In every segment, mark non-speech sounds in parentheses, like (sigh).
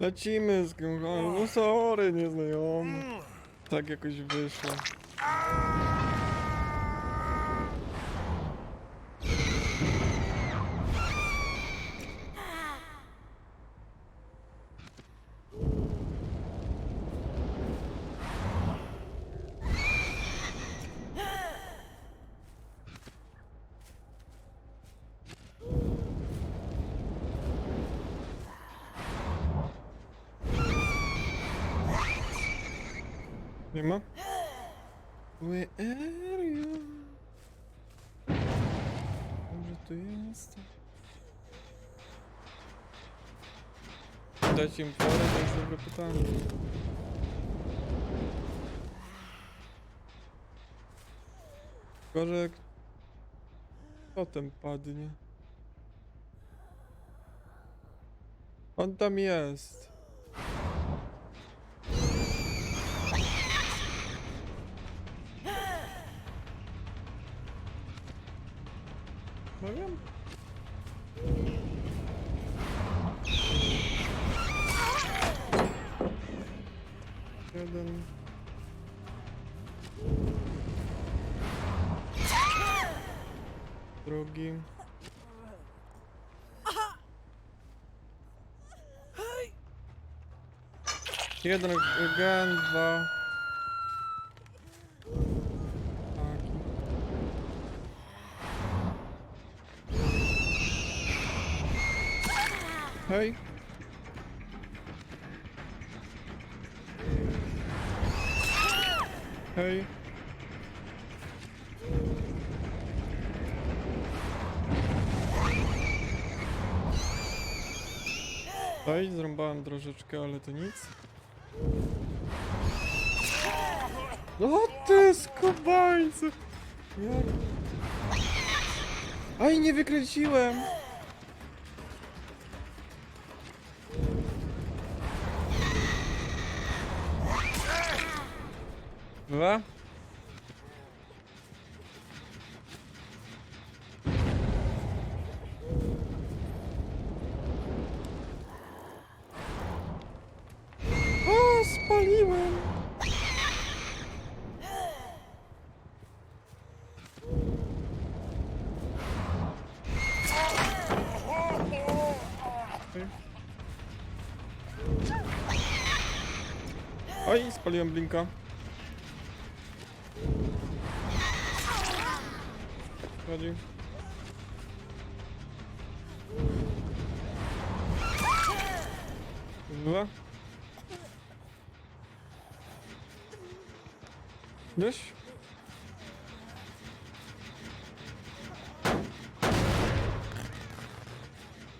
Lecimy z kimś, no sorry, nieznajomy. Tak jakoś wyszło. Nie ma? Where are you? Może tu jest? Dać im porę, to jest dobre pytanie. Tylko, że potem padnie. On tam jest. Jeden. Drugi. Jeden gen, dwa. Taki. Hej. Hej. Hej, zrąbałem troszeczkę, ale to nic. No ty skubańcu! Jak? Aj, nie wykręciłem! Dwa. O, spaliłem! Oj, spaliłem blinka. Chodzi. Dwa. Wiesz?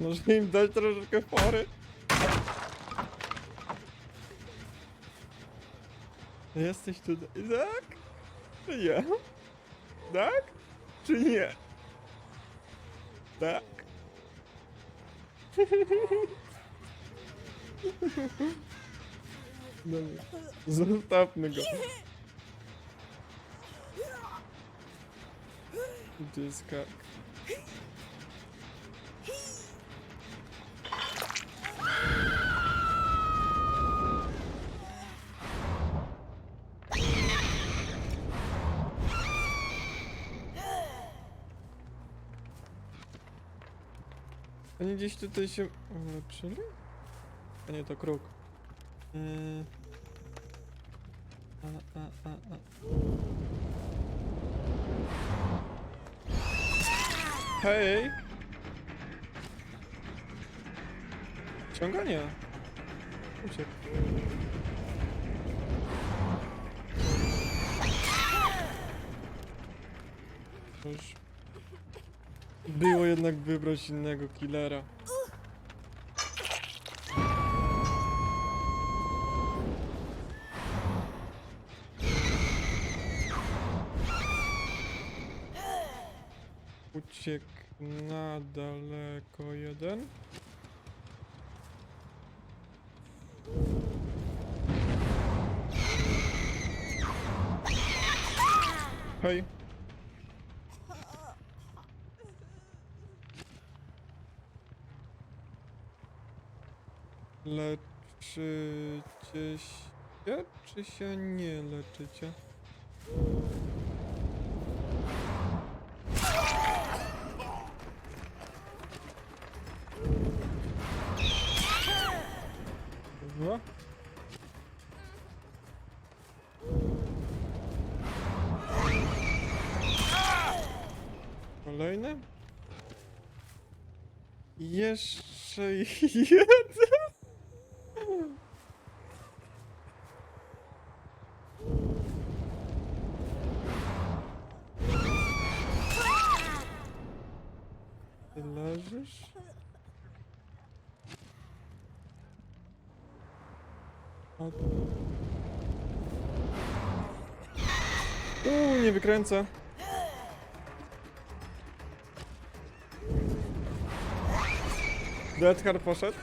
Może im dać troszeczkę pory. Jesteś tutaj, tak? Czy nie? Tak? Czy nie? Tak? Dobra, zostawmy. Oni gdzieś tutaj się ulepszyli? A nie, to kruk. Yy... A, a, a, a. Hej! Ciąganie! Uciekł. Już było jednak wybrać innego killera. Uciekł na daleko jeden. Hej. Leczycie się, czy się nie leczycie? Dobra. Kolejny? Jeszcze (laughs) jeden? Ty leżysz? Uuu, nie wykręca. Deadhard poszedł.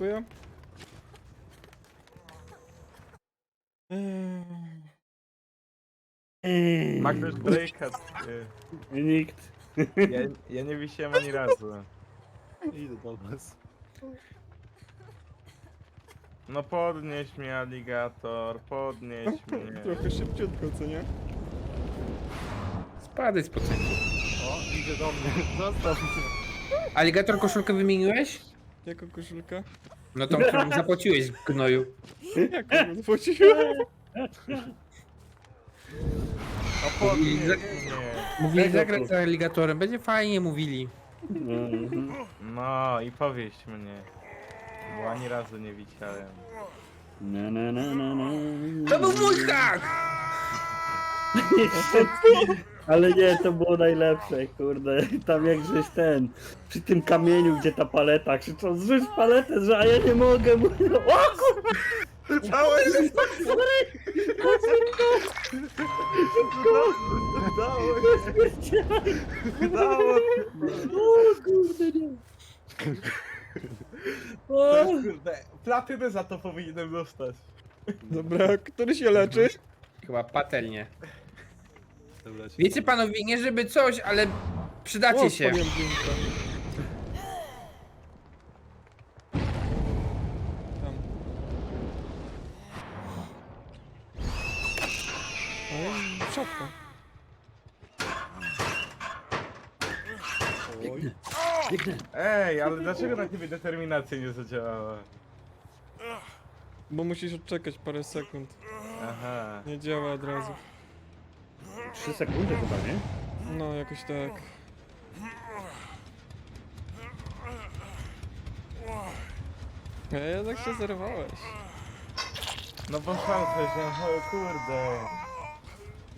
Dziękuję. Eee, Magnus Breakat. y, Nikt. Ja, ja nie wisiałem ani razu. Idę do was. No podnieś mnie, aligator, podnieś (laughs) mnie. Trochę szybciutko, co nie? Spadaj z pociągu. O, idzie do mnie. (laughs) Zostaw mnie. Aligator koszulkę wymieniłeś? Jako koszulka? No tą, którą zapłaciłeś, gnoju. Jak go zapłaciłem? Za- mnie. Mówili zagrać z aligatorem, będzie fajnie mówili. No i powieść mnie. Bo ani razu nie widziałem. Na, na, na, na, na. To był mój hak! (laughs) Ale nie, to było najlepsze, kurde. Tam jak żeś ten, przy tym kamieniu, gdzie ta paleta, krzyczą, zrzuć paletę, że a ja nie mogę. Mówię, o kurwa! Całe Udało O kurde, nie. O, Kurde, platynę za to powinienem dostać. Dobra, który się leczy? Chyba patelnie. Wiecie panowie, nie żeby coś, ale przydacie się. Tam. Ej, szopka. biegnę. Ej, ale dlaczego na ciebie determinacja nie zadziałała? Bo musisz odczekać parę sekund. Aha. Nie działa od razu. Trzy sekundy chyba, nie? No, jakoś tak. A jednak się zerwałeś. No bo szansa się, o kurde.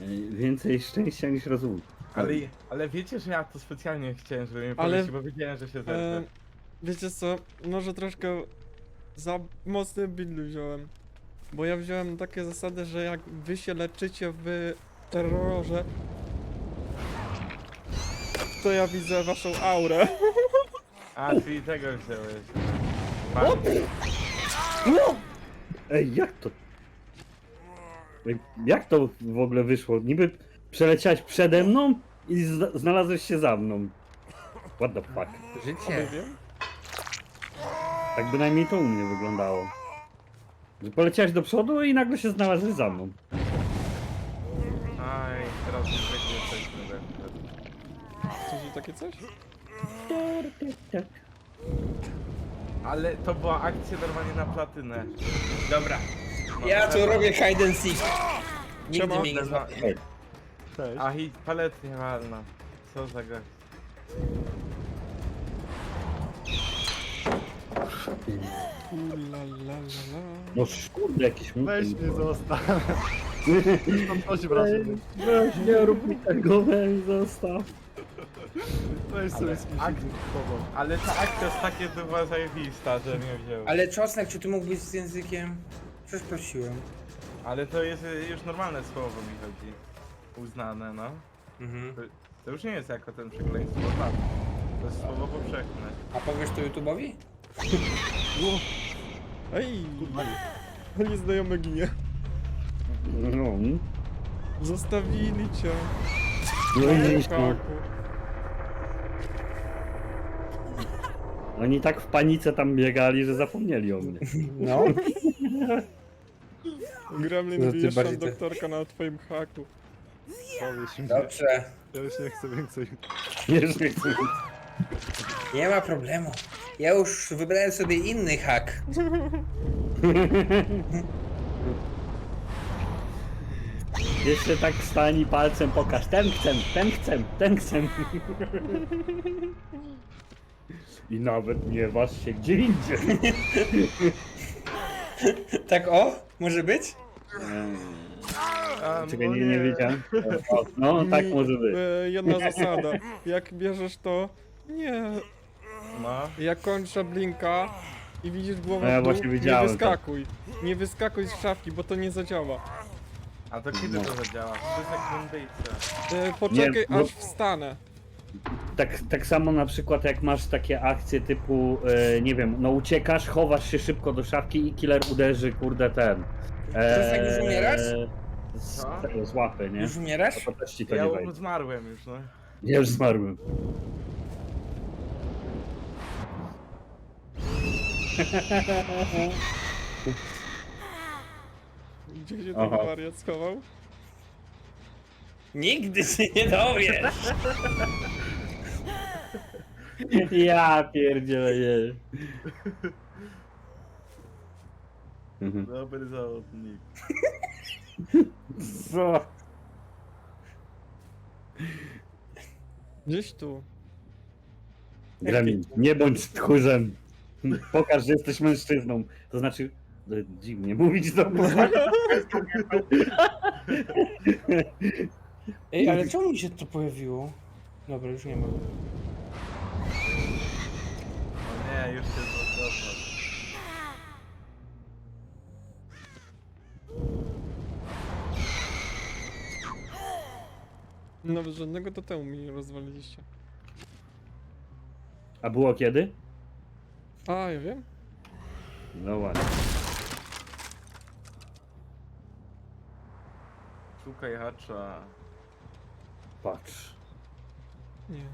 Ej, Więcej szczęścia niż rozumu. Ale, ale wiecie, że ja to specjalnie chciałem, żeby mnie Ale- powiedzieć, bo wiedziałem, że się E, zerwę. wiecie co, może troszkę za mocny build wziąłem. Bo ja wziąłem takie zasady, że jak wy się leczycie w terrorze, to ja widzę waszą aurę. A, czyli tego wziąłeś. No! Ej, jak to? Ej, Jak to w ogóle wyszło? Niby przeleciałeś przede mną i zna- znalazłeś się za mną. What the fuck? Nie Życie. wiem. Tak bynajmniej to u mnie wyglądało. Że poleciałeś do przodu i nagle się znalazłeś za mną. Aj, teraz już jak jesteśmy we Coś i takie coś? Ale to była akcja normalnie na platynę. Dobra. Ja tu robię hide and seek. Nigdy mnie nie złapie. A i palet nie walna. Co za gość. No kurde, jakiś (laughs) Weź mnie zostaw. Tam coś wrażenie. Weź, nie rób mi tego, weź, zostaw. Weź sobie Ale z ak- powoli. Ale ta akcja jest takie była zajebista, że mnie wziął. Ale czosnek, czy ty mógłbyś z językiem? Przecież prosiłem. Ale to jest y, już normalne słowo mi chodzi. Uznane, no. Mhm. To już nie jest jako ten przekleństwo, tak. To jest słowo powszechne. A powiesz to YouTube'owi? Ej! Oni (laughs) znajomy ginie. No. Zostawili cię. no i no. Oni tak w panice tam biegali, że zapomnieli o mnie. No. Gremlin No ty bardziej te- doktorka na twoim haku. Powiedz mi. Dobrze. Ja już nie chcę więcej. Wiesz, nie chcę. Nie ma problemu. Ja już wybrałem sobie inny hak. Jeszcze tak stań i palcem pokaż. Ten chcę, ten chcę, ten chcę. I nawet nie waż się gdzie indziej. (laughs) Tak o? Może być? A, Czekaj, no nie, nie wiedziałem. No, (laughs) tak Mi- może być. e, Jedna (laughs) zasada. Jak bierzesz to... Nie. No. Jak kończę blinka i widzisz głowę No ja w dół, właśnie nie widziałem, wyskakuj. Nie wyskakuj z szafki, bo to nie zadziała. A to kiedy No. to zadziała? To jest jak Moonbase. E, Poczekaj Nie, bo- aż wstanę. Tak, tak samo na przykład jak masz takie akcje typu, e, nie wiem, no uciekasz, chowasz się szybko do szafki i killer uderzy, kurde, ten. E, To jest jak już umierasz? Z, tego, z łapy, nie? Już umierasz? To też ci to Ja nie wejdzie. zmarłem już, no. Ja już zmarłem. Gdzie się ten Aha. wariat schował? Nigdy się nie dowiesz. (laughs) Ja pierdzielę, nie. Mhm. Dobry zawodnik. Co? Gdzieś tu. Gremlin, nie bądź tchórzem. Pokaż, że jesteś mężczyzną. To znaczy, e, dziwnie mówić do mnie. Ej, ale czemu mi się to pojawiło? Dobra, już nie ma. Nawet żadnego totemu mi nie rozwaliliście. A było kiedy? A, ja wiem. No ładnie. Szukaj hacza. Patrz. Nie.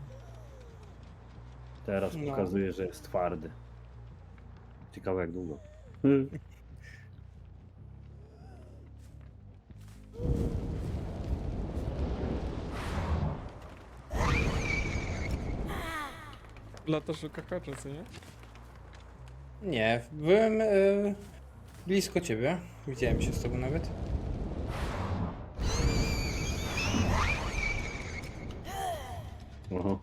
Teraz No. pokazuje, że jest twardy. Ciekawe jak długo. (laughs) Lata szuka co nie? Nie, byłem e, blisko ciebie. Widziałem się z tobą nawet. Oho.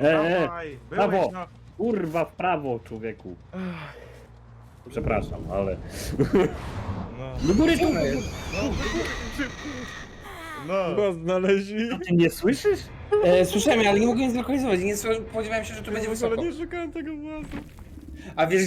E, e, Dawaj, brawo. byłeś no. kurwa w prawo, człowieku. Przepraszam, ale... No. Do góry tu! No. Chyba znaleźli. Ty nie słyszysz? E, słyszałem, ale nie mogłem zlokalizować. Nie spodziewałem się, że tu będzie wysoko. nie szukałem tego włazu. A wiesz,